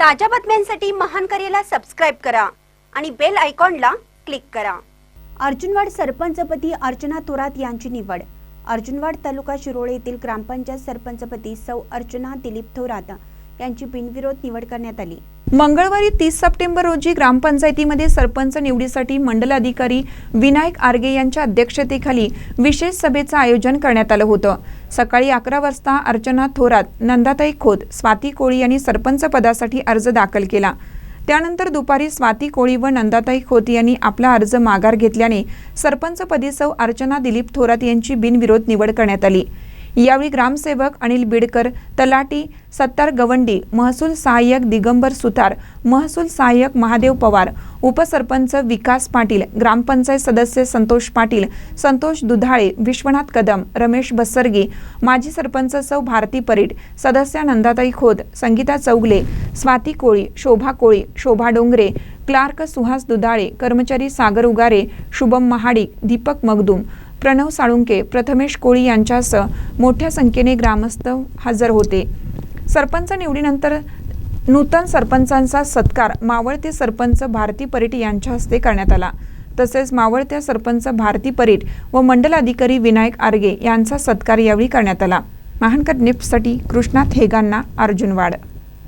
ताज्या बातम्यांसाठी महान करेला सबस्क्राईब करा आणि बेल आयकॉनला क्लिक करा. अर्जुनवाड सरपंचपदी अर्चना थोरात यांची निवड. अर्जुनवाड तालुका शिरोळे येथील ग्रामपंचायत सरपंचपदी सौ अर्चना दिलीप थोरात यांची बिनविरोध निवड करण्यात आली. मंगळवारी तीस सप्टेंबर रोजी ग्रामपंचायतीमध्ये सरपंच निवडीसाठी मंडल अधिकारी विनायक आर्गे यांच्या अध्यक्षतेखाली विशेष सभेचं आयोजन करण्यात आलं होतं. सकाळी अकरा वाजता अर्चना थोरात नंदाताई खोत स्वाती कोळी यांनी सरपंच पदासाठी अर्ज दाखल केला. त्यानंतर दुपारी स्वाती कोळी व नंदाताई खोत यांनी आपला अर्ज माघार घेतल्याने सरपंचपदी सौ अर्चना दिलीप थोरात यांची बिनविरोध निवड करण्यात आली. यावेळी ग्रामसेवक अनिल बिडकर तलाटी सत्तार गवंडी महसूल सहाय्यक दिगंबर सुतार महसूल सहाय्यक महादेव पवार उपसरपंच विकास पाटील ग्रामपंचायत सदस्य संतोष पाटील संतोष दुधाळे विश्वनाथ कदम रमेश बसरगी माजी सरपंच सौ भारती परीट सदस्या नंदाताई खोत संगीता चौगले स्वाती कोळी शोभा कोळी शोभा डोंगरे क्लार्क सुहास दुधाळे कर्मचारी सागर उगारे शुभम महाडिक दीपक मगदूम प्रणव साळुंके प्रथमेश कोळी यांच्यासह मोठ्या संख्येने ग्रामस्थ हजर होते. सरपंच निवडीनंतर नूतन सरपंचांचा सत्कार मावळते सरपंच भारती परीट यांच्या हस्ते करण्यात आला. तसेच मावळत्या सरपंच भारती परीट व मंडल अधिकारी विनायक आर्गे यांचा सत्कार यावेळी करण्यात आला. महानकर निप्ससाठी कृष्णा थेगांना अर्जुनवाड